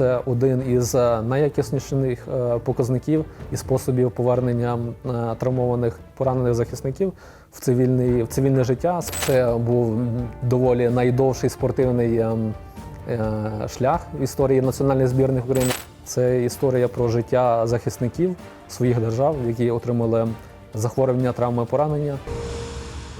Це один із е, найякісніших е, показників і способів повернення е, травмованих поранених захисників в цивільний в цивільне життя. Це був доволі найдовший спортивний е, е, шлях в історії національної збірної України. Це історія про життя захисників своїх держав, які отримали захворювання, травми, поранення.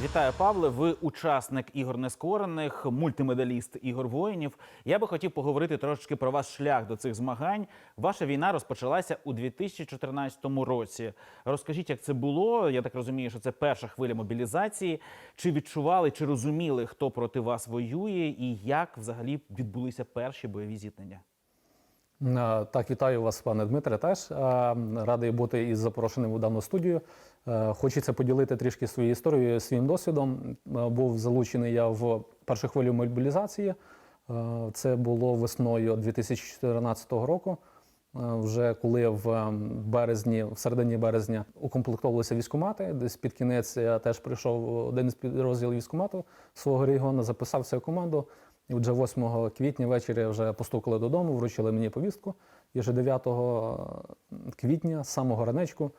Вітаю, Павле. Ви учасник ігор нескорених, мультимедаліст ігор воїнів. Я би хотів поговорити трошечки про ваш шлях до цих змагань. Ваша війна розпочалася у 2014 році. Розкажіть, як це було? Я так розумію, що це перша хвиля мобілізації. Чи відчували, чи розуміли, хто проти вас воює, і як взагалі відбулися перші бойові зіткнення? Е, Так, вітаю вас, пане Дмитре. Теж Е, радий бути із запрошеним у дану студію. Е, Хочеться поділити трішки своєю історією, своїм досвідом. Е, Був залучений я в першу хвилю мобілізації. Е, Це було весною 2014 року. Вже коли в ем, березні, в середині березня укомплектовувалися військкомати, десь під кінець я теж прийшов один із підрозділів військкомату свого регіону, записався в команду. І вже 8 квітня ввечері вже постукали додому, вручили мені повістку. І вже 9 квітня, з самого ранечку,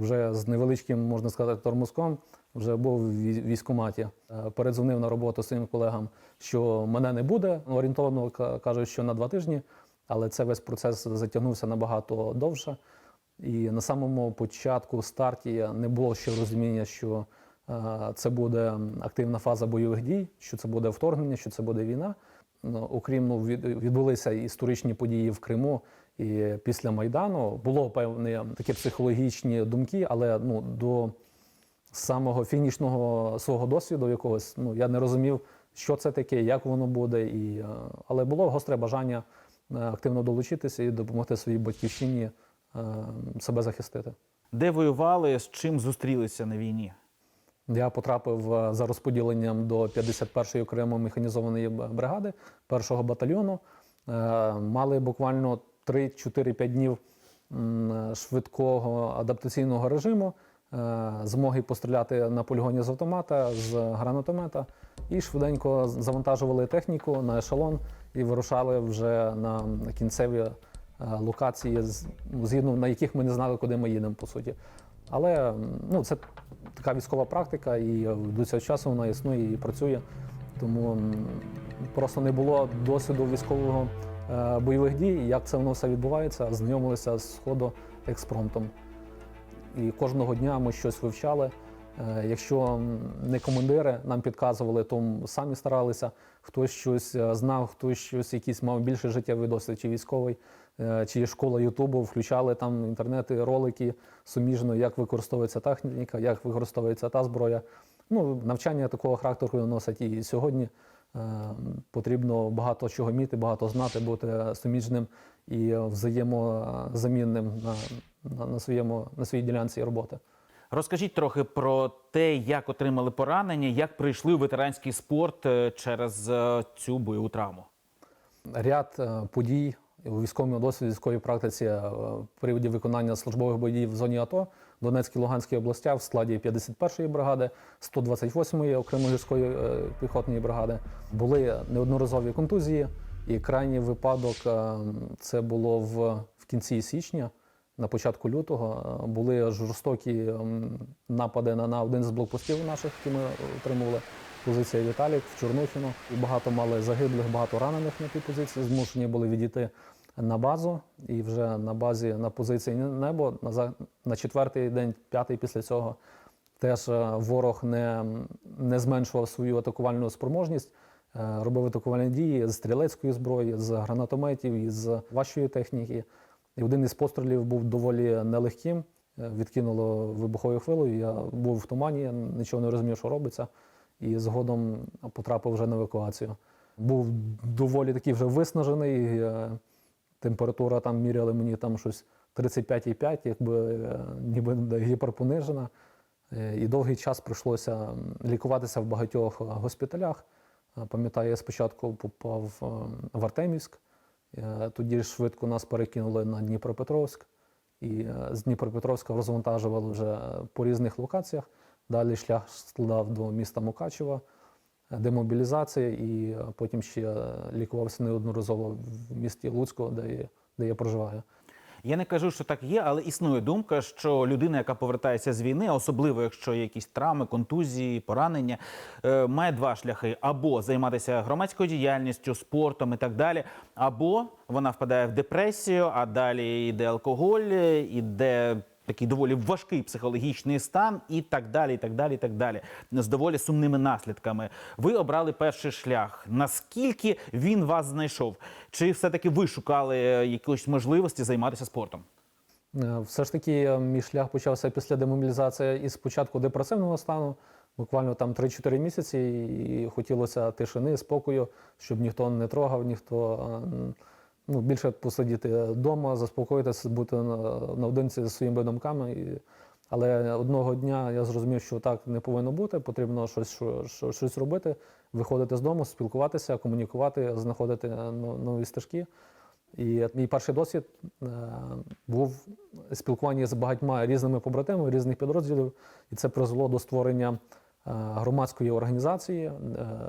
вже з невеличким, можна сказати, тормозком, вже був в військкоматі. Е, Передзвонив на роботу своїм колегам, що мене не буде. Орієнтовно кажуть, що на два тижні, але це весь процес затягнувся набагато довше. І на самому початку старті не було ще розуміння, що е, це буде активна фаза бойових дій, що це буде вторгнення, що це буде війна. Ну, окрім ну, відбулися історичні події в Криму і після Майдану. Було певні такі психологічні думки, але ну, до самого фінішного свого досвіду якогось ну, я не розумів, що це таке, як воно буде. І, е, але було гостре бажання е, активно долучитися і допомогти своїй батьківщині е, себе захистити. Де воювали, з чим зустрілися на війні? Я потрапив за розподіленням до 51-ї окремо механізованої бригади першого батальйону. Мали буквально 3-4-5 днів швидкого адаптаційного режиму, е, змоги постріляти на полігоні з автомата, з гранатомета, і швиденько завантажували техніку на ешелон і вирушали вже на кінцеві е, локації, згідно на яких ми не знали, куди ми їдемо, по суті. Але ну, це така військова практика, і до цього часу вона існує і працює. Тому просто не було досвіду військового бойових дій, як це воно все відбувається. Знайомилися з ходу експромтом. І кожного дня ми щось вивчали. Е, Якщо не командири нам підказували, то самі старалися. Хтось щось е, знав, хтось щось якийсь мав більше життєвий досвід, чи військовий, е, чи школа Ютубу, включали там інтернети, ролики суміжно, як використовується техніка, як використовується та зброя. Ну, навчання такого характеру носить і сьогодні. Е, Потрібно багато чого вміти, багато знати, бути суміжним і взаємозамінним на, на, на, своєму, на своїй ділянці роботи. Розкажіть трохи про те, як отримали поранення, як прийшли у ветеранський спорт е, через е, цю бойову травму. Ряд подій у військовому досвіді, військовій практиці в періоді виконання службових боїв в зоні АТО Донецькій Луганській областях в складі 51-ї бригади, 128-ї окремої гірської е, піхотної бригади були неодноразові контузії. І крайній випадок е, це було в, в кінці січня, на початку лютого. е, Були жорстокі напади на, на один з блокпостів наших, які ми отримували. Позиція Віталік в Чорнухіно. Багато мали загиблих, багато ранених на тій позиції. Змушені були відійти на базу. І вже на базі на позиції небо на, на четвертий день, п'ятий після цього теж е, ворог не, не зменшував свою атакувальну спроможність, е, робив атакувальні дії з стрілецької зброї, з гранатометів, із важчої техніки. І один із пострілів був доволі нелегким. Е, Відкинуло вибуховою хвилею. Я був в тумані, нічого не розумів, що робиться. І згодом потрапив вже на евакуацію. Був доволі такий вже виснажений. Температура там міряли мені там щось 35,5, якби е, ніби гіперпонижена. Е, І довгий час прийшлося лікуватися в багатьох е, госпіталях. Пам'ятаю, я спочатку попав в Артемівськ, тоді швидко нас перекинули на Дніпропетровськ. І з Дніпропетровська розвантажували вже по різних локаціях. Далі шлях складав до міста Мукачева. Демобілізації, і е, потім ще е, лікувався неодноразово в місті Луцьку, де, я- де я проживаю. Я не кажу, що так є, але існує думка, що людина, яка повертається з війни, особливо якщо є якісь травми, контузії, поранення, е, має два шляхи: або займатися громадською діяльністю, спортом і так далі, або вона впадає в депресію, а далі йде алкоголь, іде такий доволі важкий психологічний стан, і так далі, і так далі, і так далі, з доволі сумними наслідками. Ви обрали перший шлях. Наскільки він вас знайшов? Чи все-таки ви шукали е, якоїсь можливості займатися спортом? Е, Все ж таки, е, мій шлях почався після демобілізації із спочатку депресивного стану, буквально там 3-4 місяці, і хотілося тишини, спокою, щоб ніхто не трогав, ніхто ну, більше посидіти вдома, заспокоїтися, бути на- наодинці зі своїми думками. І... Але одного дня я зрозумів, що так не повинно бути, потрібно щось, що- що- щось робити, виходити з дому, спілкуватися, комунікувати, знаходити е, нові стежки. І мій перший досвід е, був спілкування з багатьма різними побратимами різних підрозділів, і це призвело до створення е, громадської організації,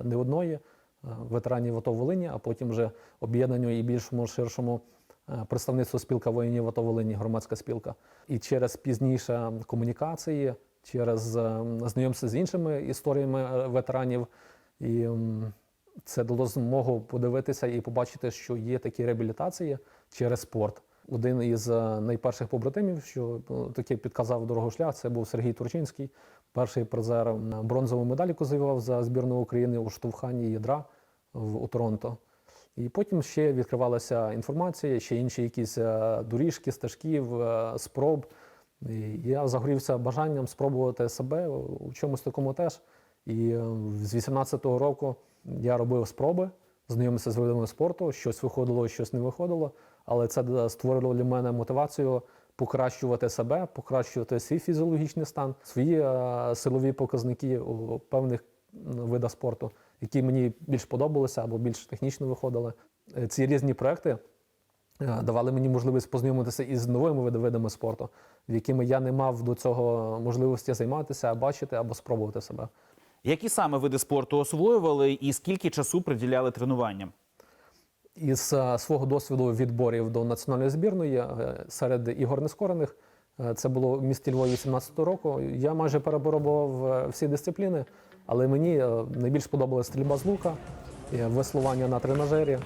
не одної, ветеранів АТО Волині, а потім вже об'єднанню і більшому ширшому е, представництву спілка воїнів АТО Волині, громадська спілка. І через пізніше комунікації, через е, знайомство з іншими історіями е, ветеранів. І це дало змогу подивитися і побачити, що є такі реабілітації через спорт. Один із найперших побратимів, що таки підказав дорогу шлях, це був Сергій Турчинський, перший призер бронзову медаль, яку завоював за збірну України у штовханні ядра в у Торонто. І потім ще відкривалася інформація, ще інші якісь е, доріжки, стежків, е, спроб. І я загорівся бажанням спробувати себе у чомусь такому теж. І е, з 18-го року я робив спроби, знайомився з видами спорту, щось виходило, щось не виходило. Але це створило для мене мотивацію покращувати себе, покращувати свій фізіологічний стан, свої е, силові показники у певних видах спорту, які мені більш подобалися або більш технічно виходили. Е, Ці різні проекти е, давали мені можливість познайомитися із новими видами спорту, в якими я не мав до цього можливості займатися, бачити або спробувати себе. Які саме види спорту освоювали і скільки часу приділяли тренуванням? Із е, свого досвіду відборів до національної збірної е, серед ігор нескорених, е, це було в місті Львові 18-го року. Я майже перепробував е, всі дисципліни, але мені найбільш подобалася стрільба з лука, веслування на тренажері.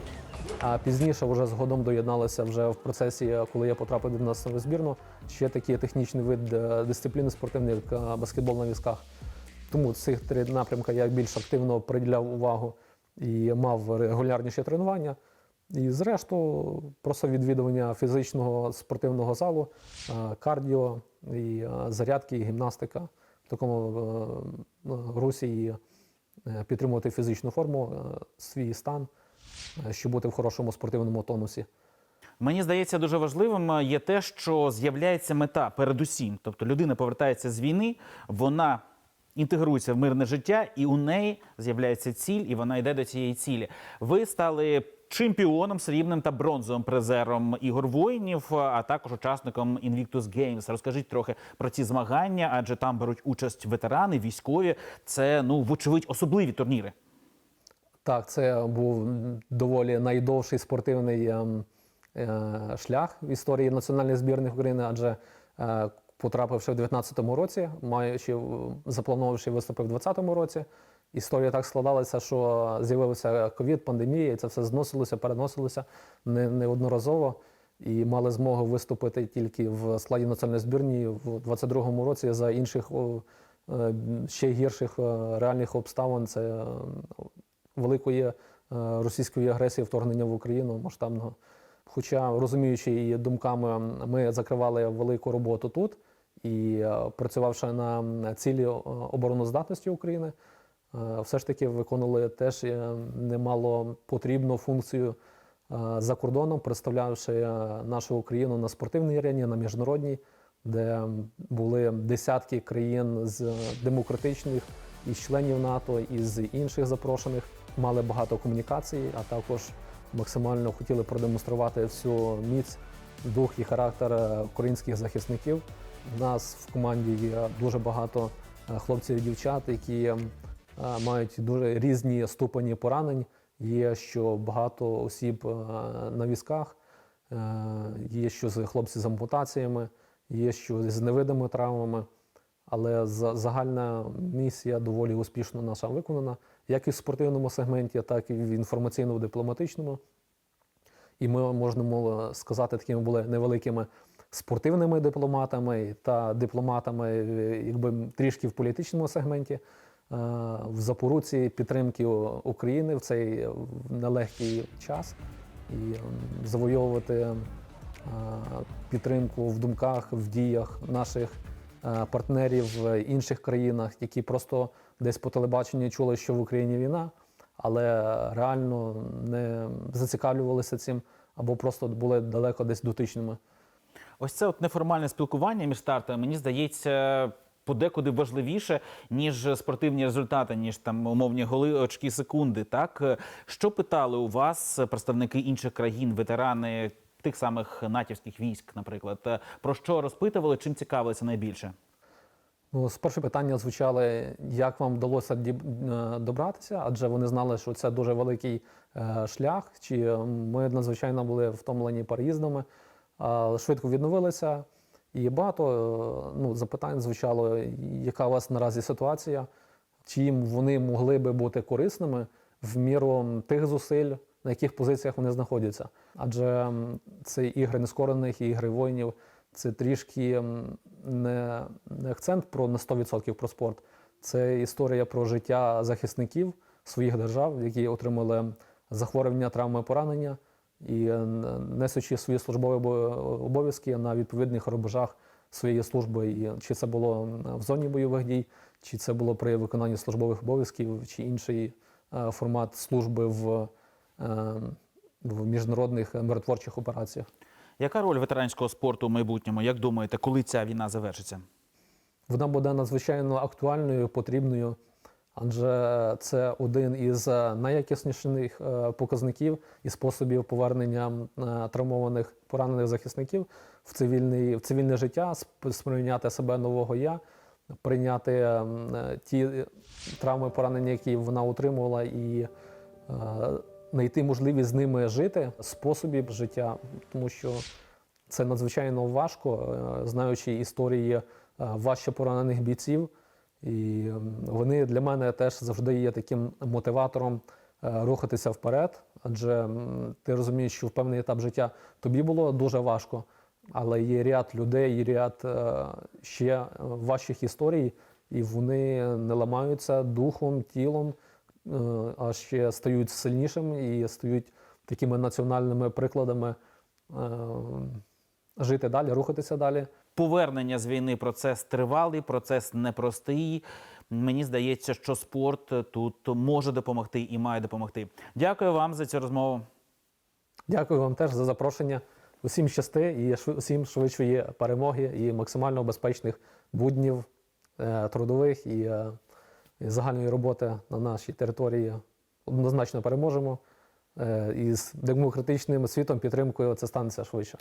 А пізніше, вже згодом доєдналися вже в процесі, коли я потрапив до національну збірну, ще такий технічний вид дисципліни спортивної, як баскетбол на візках. Тому цих три напрямки я більш активно приділяв увагу і мав регулярніші тренування. І зрештою, просто відвідування фізичного спортивного залу, е, кардіо, і е, зарядки, і гімнастика в такому е, русі і підтримувати фізичну форму, свій стан, щоб бути в хорошому спортивному тонусі. Мені здається, дуже важливим є те, що з'являється мета передусім. Тобто людина повертається з війни, вона інтегрується в мирне життя, і у неї з'являється ціль, і вона йде до цієї цілі. Ви стали чемпіоном срібним та бронзовим призером ігор воїнів, а також учасником Invictus Games. Розкажіть трохи про ці змагання, адже там беруть участь ветерани, військові. Це ну вочевидь особливі турніри. Так, це був доволі найдовший спортивний ем, е, шлях в історії національної збірної України, адже е, потрапивши в 2019 році, маючи запланувавши виступи в 2020 році, історія так складалася, що з'явився ковід, пандемія, і це все зносилося, переносилося не- неодноразово. І мали змогу виступити тільки в складі національної збірної в 2022 році за інших е, ще гірших е, реальних обставин. Це е, великої російської агресії вторгнення в Україну масштабного. Хоча, розуміючи її думками, ми закривали велику роботу тут і працювавши на цілі обороноздатності України, все ж таки виконували теж е, немало потрібну функцію е, за кордоном, представлявши е, нашу Україну на спортивній арені, на міжнародній, де були десятки країн з демократичних із членів НАТО, і з інших запрошених. Мали багато комунікацій, а також максимально хотіли продемонструвати всю міць, дух і характер е, українських захисників. У нас в команді є дуже багато е, хлопців і дівчат, які е, е, мають дуже різні ступені поранень. Є що багато осіб е, на візках, е, є що з хлопці з ампутаціями, є що з невидимими травмами. Але загальна місія доволі успішно наша виконана, як і в спортивному сегменті, так і в інформаційно-дипломатичному. І ми можемо сказати, такими були невеликими спортивними дипломатами та дипломатами, е, якби трішки в політичному сегменті. Е, В запоруці підтримки України в цей е, нелегкий час і завойовувати е, підтримку в думках, в діях наших партнерів в інших країнах, які просто десь по телебаченню чули, що в Україні війна, але реально не зацікавлювалися цим або просто були далеко десь дотичними. Ось це от неформальне спілкування між стартами, мені здається, подекуди важливіше, ніж спортивні результати, ніж там умовні голи, очки, секунди. Так що питали у вас представники інших країн, ветерани тих самих натівських військ, наприклад, про що розпитували, чим цікавилися найбільше? Ну, спершу питання звучали, як вам вдалося е, добратися, адже вони знали, що це дуже великий е, шлях. Чи ми надзвичайно були втомлені переїздами, швидко відновилися. І багато е, ну, запитань звучало, яка у вас наразі ситуація, чим вони могли би бути корисними в міру тих зусиль, на яких позиціях вони знаходяться. Адже це ігри нескорених ігри воїнів. Це трішки не, акцент про на 100% про спорт. Це історія про життя захисників своїх держав, які отримали захворювання, травми, поранення і е, несучи свої службові обов'язки на відповідних рубежах своєї служби. І чи це було в зоні бойових дій, чи це було при виконанні службових обов'язків, чи інший е, формат служби в, е, в міжнародних миротворчих операціях. Яка роль ветеранського спорту в майбутньому? Як думаєте, коли ця війна завершиться? Вона буде надзвичайно актуальною, потрібною, адже це один із е, найякісніших е, показників і способів повернення е, травмованих поранених захисників в цивільний, в цивільне життя, сприйняти себе нового я, прийняти ті травми поранення, які вона отримувала, і знайти можливість з ними жити, способів життя, тому що це надзвичайно важко, знаючи історії важче поранених бійців. І вони для мене теж завжди є таким мотиватором е, рухатися вперед. Адже ти розумієш, що в певний етап життя тобі було дуже важко, але є ряд людей, є ряд е, ще важчих історій, і вони не ламаються духом, тілом, е, а ще стають сильнішими і стають такими національними прикладами жити далі, рухатися далі. Повернення з війни процес тривалий, процес непростий. Мені здається, що спорт тут може допомогти і має допомогти. Дякую вам за цю розмову. Дякую вам теж за запрошення. Усім щасти і усім швидшої перемоги і максимально безпечних буднів е, трудових і, е, загальної роботи на нашій території. Однозначно переможемо. Е, і з демократичним світом підтримкою це станеться швидше.